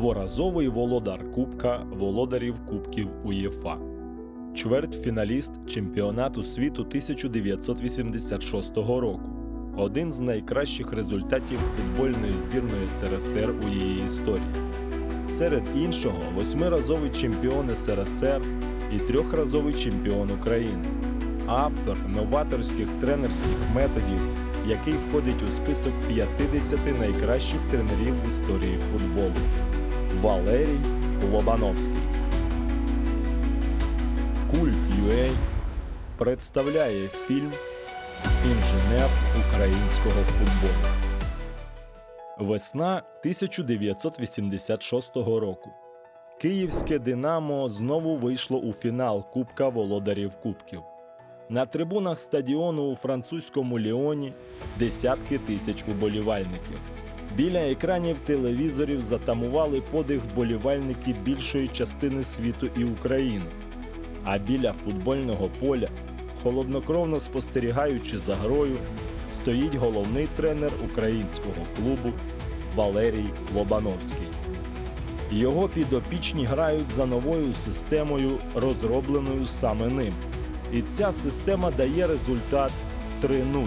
дворазовий володар Кубка володарів Кубків УЄФА, чвертьфіналіст чемпіонату світу 1986 року, один з найкращих результатів футбольної збірної СРСР у її історії. Серед іншого, восьмиразовий чемпіон СРСР і трьохразовий чемпіон України, автор новаторських тренерських методів, який входить у список 50 найкращих тренерів в історії футболу. Валерій Лобановський. Культ UA представляє фільм Інженер українського футболу. Весна 1986 року. Київське Динамо знову вийшло у фінал Кубка Володарів Кубків. На трибунах стадіону у французькому Ліоні десятки тисяч уболівальників. Біля екранів телевізорів затамували подих вболівальники більшої частини світу і України. А біля футбольного поля, холоднокровно спостерігаючи за грою, стоїть головний тренер українського клубу Валерій Лобановський. Його підопічні грають за новою системою, розробленою саме ним. І ця система дає результат 3-0.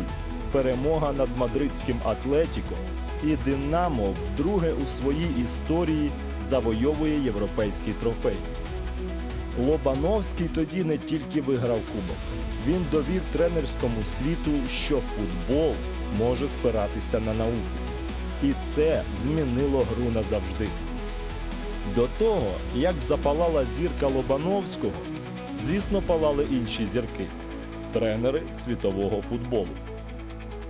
Перемога над мадридським Атлетіко і Динамо вдруге у своїй історії завойовує європейський трофей. Лобановський тоді не тільки виграв кубок, він довів тренерському світу, що футбол може спиратися на науку. І це змінило гру назавжди. До того, як запалала зірка Лобановського, звісно, палали інші зірки тренери світового футболу.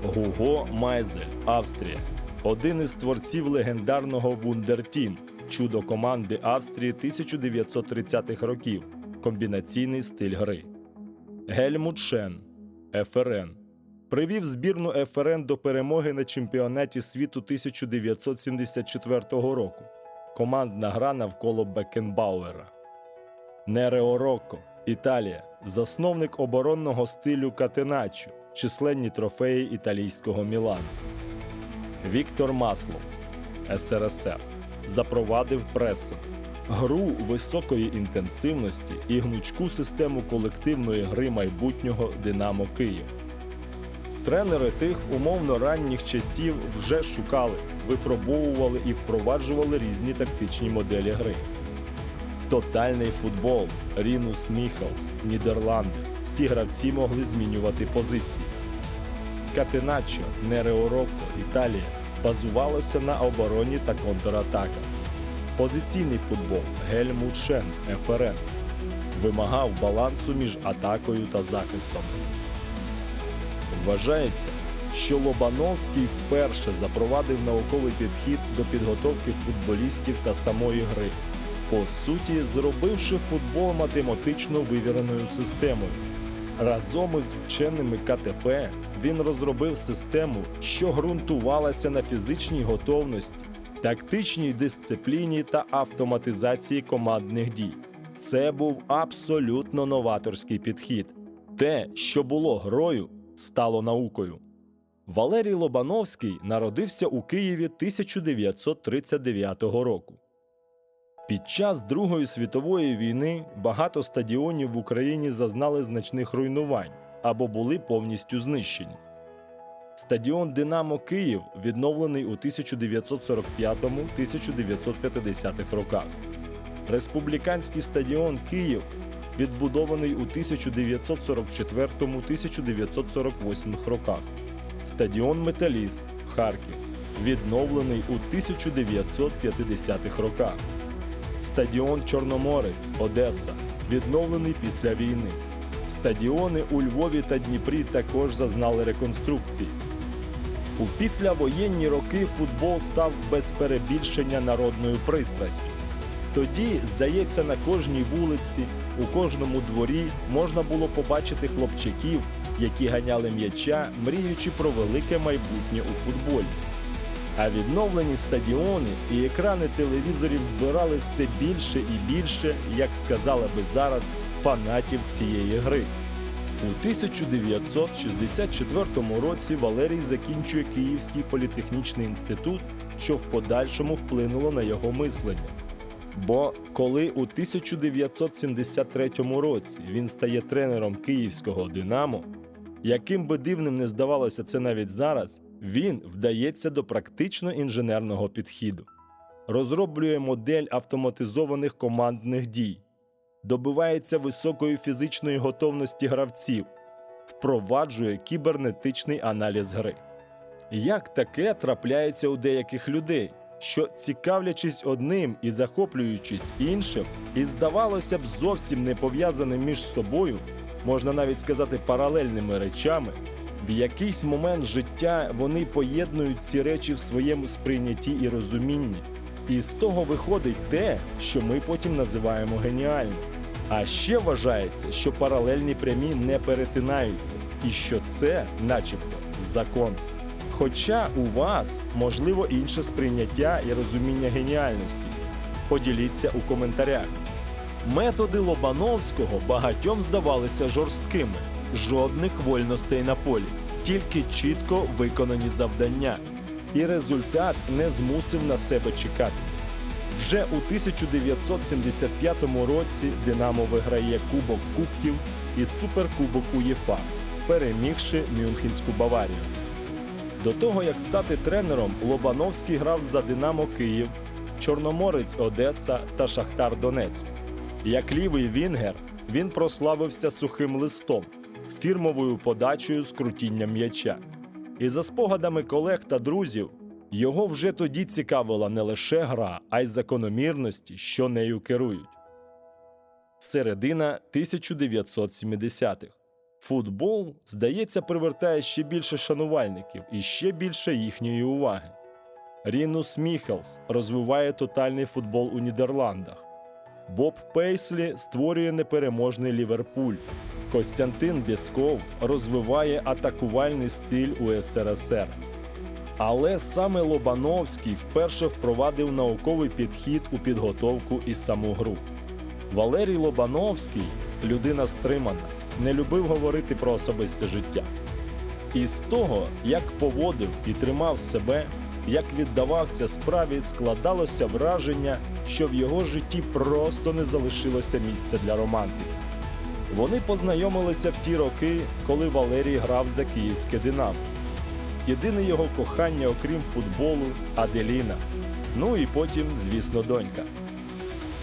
Гуго Майзель, Австрія, один із творців легендарного Вундертім, чудо команди Австрії 1930-х років, комбінаційний стиль гри. Гельмут Шен, ФРН. Привів збірну ФРН до перемоги на чемпіонаті світу 1974 року. Командна гра навколо Бекенбауера. Нерео Рокко, Італія, засновник оборонного стилю Катеначо, численні трофеї італійського Мілану. Віктор Маслов, СРСР, запровадив пресинг, гру високої інтенсивності і гнучку систему колективної гри майбутнього Динамо Київ. Тренери тих умовно ранніх часів вже шукали, випробовували і впроваджували різні тактичні моделі гри. Тотальний футбол, Рінус Міхелс, Нідерланди. Всі гравці могли змінювати позиції. Катеначо, Нереорокко, Італія базувалося на обороні та контратаках. Позиційний футбол Гельмут Шен, ФРН вимагав балансу між атакою та захистом. Вважається, що Лобановський вперше запровадив науковий підхід до підготовки футболістів та самої гри, по суті, зробивши футбол математично вивіреною системою. Разом із вченими КТП він розробив систему, що ґрунтувалася на фізичній готовності, тактичній дисципліні та автоматизації командних дій. Це був абсолютно новаторський підхід. Те, що було грою, стало наукою. Валерій Лобановський народився у Києві 1939 року. Під час Другої світової війни багато стадіонів в Україні зазнали значних руйнувань або були повністю знищені. Стадіон Динамо Київ відновлений у 1945-1950 роках. Республіканський стадіон Київ відбудований у 1944-1948 роках. Стадіон Металіст Харків відновлений у 1950-х роках. Стадіон Чорноморець Одеса відновлений після війни. Стадіони у Львові та Дніпрі також зазнали реконструкції. У післявоєнні роки футбол став без перебільшення народною пристрастю. Тоді, здається, на кожній вулиці, у кожному дворі можна було побачити хлопчаків, які ганяли м'яча, мріючи про велике майбутнє у футболі. А відновлені стадіони і екрани телевізорів збирали все більше і більше, як сказали би зараз, фанатів цієї гри. У 1964 році Валерій закінчує Київський політехнічний інститут що в подальшому вплинуло на його мислення. Бо коли у 1973 році він стає тренером київського Динамо, яким би дивним не здавалося це навіть зараз, він вдається до практично інженерного підходу, розроблює модель автоматизованих командних дій, добивається високої фізичної готовності гравців, впроваджує кібернетичний аналіз гри. Як таке трапляється у деяких людей, що цікавлячись одним і захоплюючись іншим, і здавалося б, зовсім не пов'язаним між собою, можна навіть сказати паралельними речами, в якийсь момент життя вони поєднують ці речі в своєму сприйнятті і розумінні. І з того виходить те, що ми потім називаємо геніальним. А ще вважається, що паралельні прямі не перетинаються, і що це, начебто, закон. Хоча у вас можливо інше сприйняття і розуміння геніальності. Поділіться у коментарях. Методи Лобановського багатьом здавалися жорсткими, жодних вольностей на полі, тільки чітко виконані завдання. І результат не змусив на себе чекати. Вже у 1975 році Динамо виграє Кубок Кубків і Суперкубок УЄФА, перемігши Мюнхенську Баварію. До того як стати тренером, Лобановський грав за Динамо Київ, Чорноморець Одеса та Шахтар Донецьк. Як лівий Вінгер, він прославився сухим листом, фірмовою подачею з крутінням м'яча. І за спогадами колег та друзів, його вже тоді цікавила не лише гра, а й закономірності, що нею керують. Середина 1970-х. Футбол, здається, привертає ще більше шанувальників і ще більше їхньої уваги. Рінус Міхелс розвиває тотальний футбол у Нідерландах. Боб Пейслі створює непереможний Ліверпуль. Костянтин Бєсков розвиває атакувальний стиль у СРСР. Але саме Лобановський вперше впровадив науковий підхід у підготовку і саму гру. Валерій Лобановський людина стримана, не любив говорити про особисте життя. І з того, як поводив і тримав себе, як віддавався справі, складалося враження, що в його житті просто не залишилося місця для романтики. Вони познайомилися в ті роки, коли Валерій грав за київське Динамо. Єдине його кохання, окрім футболу, Аделіна. Ну і потім, звісно, донька.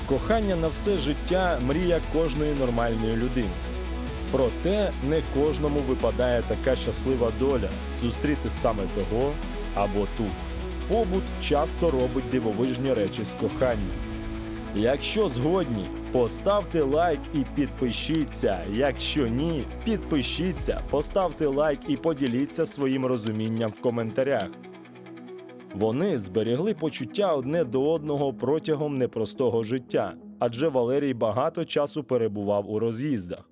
Кохання на все життя мрія кожної нормальної людини. Проте не кожному випадає така щаслива доля зустріти саме того або ту. Побут часто робить дивовижні речі з коханням. Якщо згодні, поставте лайк і підпишіться. Якщо ні, підпишіться, поставте лайк і поділіться своїм розумінням в коментарях. Вони зберегли почуття одне до одного протягом непростого життя, адже Валерій багато часу перебував у роз'їздах.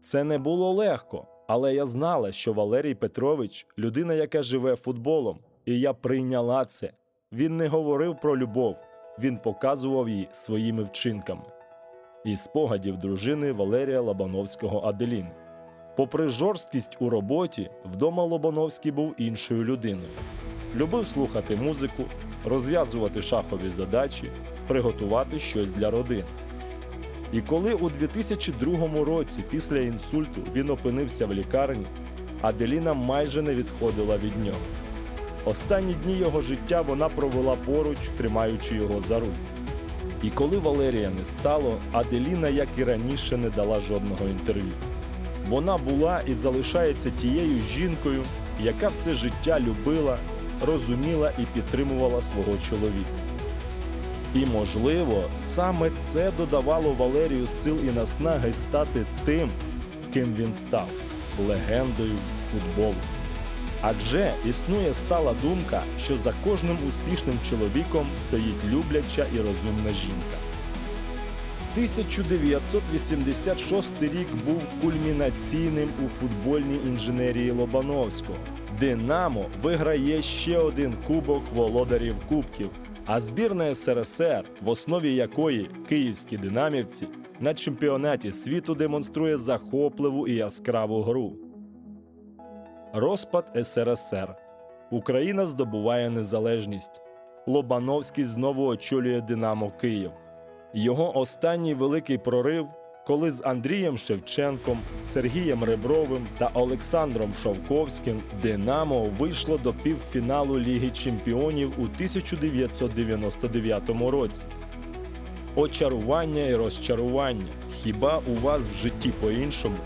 Це не було легко, але я знала, що Валерій Петрович людина, яка живе футболом, і я прийняла це. Він не говорив про любов, він показував її своїми вчинками. Із спогадів дружини Валерія Лобановського Аделіни. Попри жорсткість у роботі, вдома Лобановський був іншою людиною. Любив слухати музику, розв'язувати шахові задачі, приготувати щось для родини. І коли у 2002 році після інсульту він опинився в лікарні, Аделіна майже не відходила від нього. Останні дні його життя вона провела поруч, тримаючи його за руку. І коли Валерія не стало, Аделіна, як і раніше, не дала жодного інтерв'ю. Вона була і залишається тією жінкою, яка все життя любила, розуміла і підтримувала свого чоловіка. І, можливо, саме це додавало Валерію сил і наснаги стати тим, ким він став легендою футболу. Адже існує стала думка, що за кожним успішним чоловіком стоїть любляча і розумна жінка. 1986 рік був кульмінаційним у футбольній інженерії Лобановського. Динамо виграє ще один кубок володарів кубків, а збірна СРСР, в основі якої київські динамівці, на чемпіонаті світу демонструє захопливу і яскраву гру. Розпад СРСР. Україна здобуває незалежність. Лобановський знову очолює Динамо Київ. Його останній великий прорив, коли з Андрієм Шевченком, Сергієм Ребровим та Олександром Шовковським Динамо вийшло до півфіналу Ліги Чемпіонів у 1999 році. Очарування і розчарування. Хіба у вас в житті по-іншому?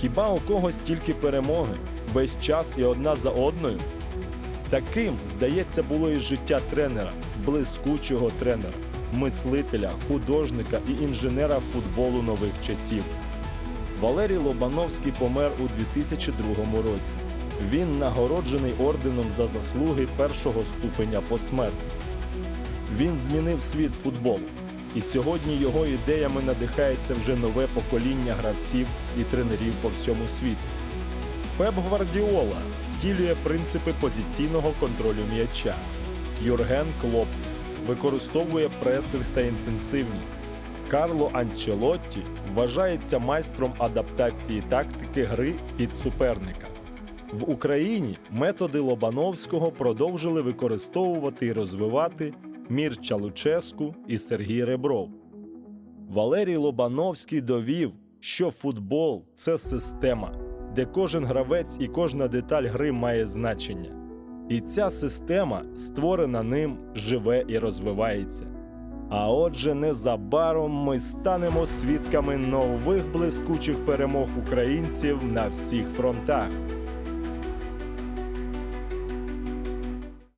Хіба у когось тільки перемоги, весь час і одна за одною? Таким, здається, було і життя тренера, блискучого тренера, мислителя, художника і інженера футболу нових часів. Валерій Лобановський помер у 2002 році. Він нагороджений орденом за заслуги першого ступеня посмертно. Він змінив світ футболу, і сьогодні його ідеями надихається вже нове покоління гравців і тренерів по всьому світу. Пеп Гвардіола втілює принципи позиційного контролю м'яча. Юрген Клоп використовує пресинг та інтенсивність. Карло Анчелотті вважається майстром адаптації тактики гри під суперника. В Україні методи Лобановського продовжили використовувати і розвивати Мірча Луческу і Сергій Ребров. Валерій Лобановський довів, що футбол це система, де кожен гравець і кожна деталь гри має значення. І ця система, створена ним, живе і розвивається. А отже, незабаром ми станемо свідками нових блискучих перемог українців на всіх фронтах.